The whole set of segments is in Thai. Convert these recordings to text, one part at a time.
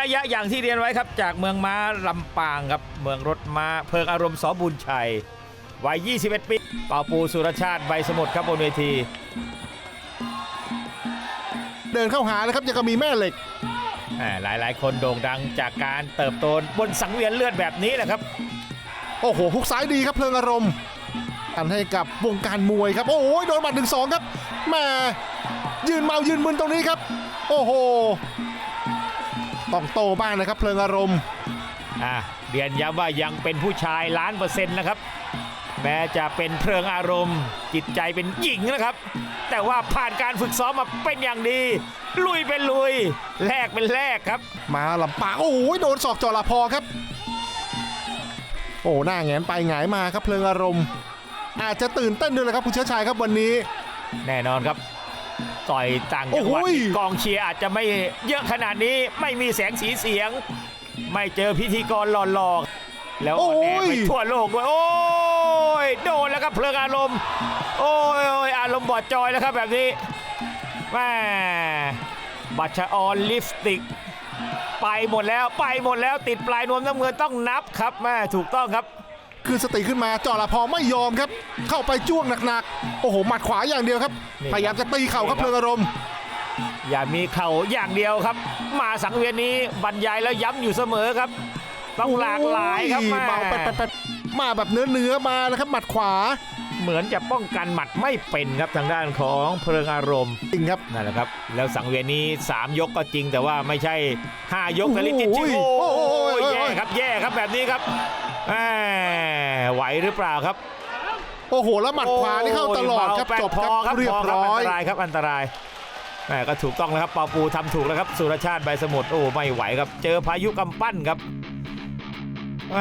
ระยะอย่างที่เรียนไว้ครับจากเมืองม้าลำปางครับเมืองรถม้าเพิงอารมณ์สอบุญชัยวัย 21 ปี เป่าปูสุรชาติใบสมุทรครับบนเวที เดินเข้าหาเลยครับยังก็มีแม่เหล็กอ่าหลายๆคนโด่งดังจากการเติบโตบนสังเวียนเลือดแบบนี้แหละครับ โอ้โหฮุกซ้ายดีครับเพลิงอารมณ์อันให้กับวงการมวยครับ โอ้โหโดนหมัดหนึ่งสองครับแหม่ยืนเมายืนมึนตรงนี้ครับ โอ้โห ต้องโตบ้างนะครับเพลิงอารมณ์อ่าเรียนย้ำว่ายังเป็นผู้ชายล้านเปอร์เซ็นต์นะครับ แม้จะเป็นเพลิงอารมณ์ จิตใจเป็นหญิงนะครับ แต่ว่าผ่านการฝึกซ้อมมาเป็นอย่างดี ลุยเป็นลุยแลกเป็นแลกครับ มาลำปางโอ้โหโดนศอกจอละพอครับ โอ้หน้าแงนไปหงายมาครับเพลิงอารมณ์ อาจจะตื่นเต้นด้วยเลยครับคุณเชื้อชายครับวันนี้ แน่นอนครับ ต่อยต่างจังหวัดโอ้โห กองเชียร์อาจจะไม่เยอะขนาดนี้ไม่มีแสงสีเสียง ไม่เจอพิธีกรหล่อๆแล้วออนแอร์ไปทั่วโลกด้วยโอ้ยโดนแล้วครับเพลิงอารมณ์ โอ้ยโอ้ยอารมณ์บอดจอยแล้วครับแบบนี้แม่บัชออนลิปสติก ไปหมดแล้วไปหมดแล้วติดปลายนวมน้ำเงินต้องนับครับแม่ถูกต้องครับ คือสติขึ้นมาจอละพอไม่ยอมครับ เข้าไปจ้วงหนักๆ โอ้โห หมัดขวาอย่างเดียวครับ นี่ครับพยายามจะตีเข่าครับเพลิงอารมณ์ อย่ามีเข่าอย่างเดียวครับ มาสังเวียนนี้บรรยายแล้วย้ำอยู่เสมอครับ ต้องหลากหลายครับโอ้แม่เบาแป๊ดๆๆมาแบบเนื้อเนื้อๆมานะครับ หมัดขวาเหมือนจะป้องกันหมัดไม่เป็นครับทางด้านของเพลิงอารมณ์จริงครับ นั่นแหละครับ แล้วสังเวียนนี้ 3 ยกก็จริงแต่ว่าไม่ใช่ 5 ยกนะลิจิตจิโอ้โอ้โหยแย่ครับแย่ครับแบบนี้ครับ แหมไหวหรือเปล่าครับโอ้โหแล้วหมัดขวานี่เข้าตลอดครับโยจบพคอรับเรียพบอคร้อยอันตรายครับอันตรายแหมก็ถูกต้องแล้วครับเปาปูทำถูกแล้วครับสุรชาติใบสมุทรโอ้ไม่ไหวครับ เจอพายุกำปั้นครับแหม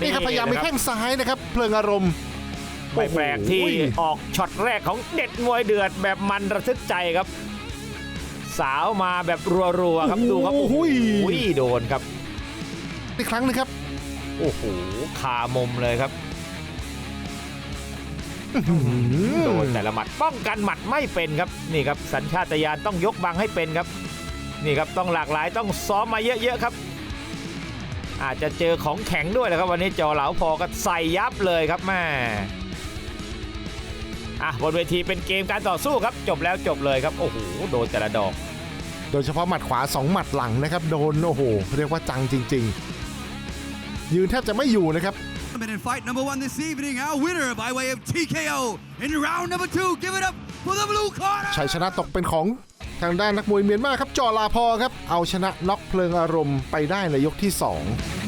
นี่ครับพยายามไปแข้งซ้ายนะครับ เพลิงอารมณ์ไม่แปลกที่โอ้โหออกช็อตแรกของเด็ดมวยเดือดแบบมันระทึกใจครับ สาวมาแบบรัวๆครับดูครับโอ้โหโดนครับ อีกครั้งหนึงครับ โอ้โหคามุมเลยครับโดนแต่ละหมัดป้องกันหมัดไม่เป็นครับนี่ครับสัญชาตญาณต้องยกบังให้เป็นครับ นี่ครับต้องหลากหลายต้องซ้อมมาเยอะๆครับ อาจจะเจอของแข็งด้วยนะครับ วันนี้จอเหลาพอก็ใส่ยับเลยครับแม่อะบนเวทีเป็นเกมการต่อสู้ครับ จบแล้วจบเลยครับโอ้โหโดนแต่ละดอก โดยเฉพาะหมัดขวา 2 หมัดหลังนะครับ โดนโอ้โหเรียกว่าจังจริง ๆ ยืนแทบจะไม่อยู่นะครับ In fight number one this evening, our winner by way of TKO in round number two. Give it up for the blue corner. ชัยชนะตกเป็นของทางด้านนักมวยเมียนมาครับจอลาพอครับ เอาชนะน็อกเพลิงอารมณ์ไปได้ในยกที่ 2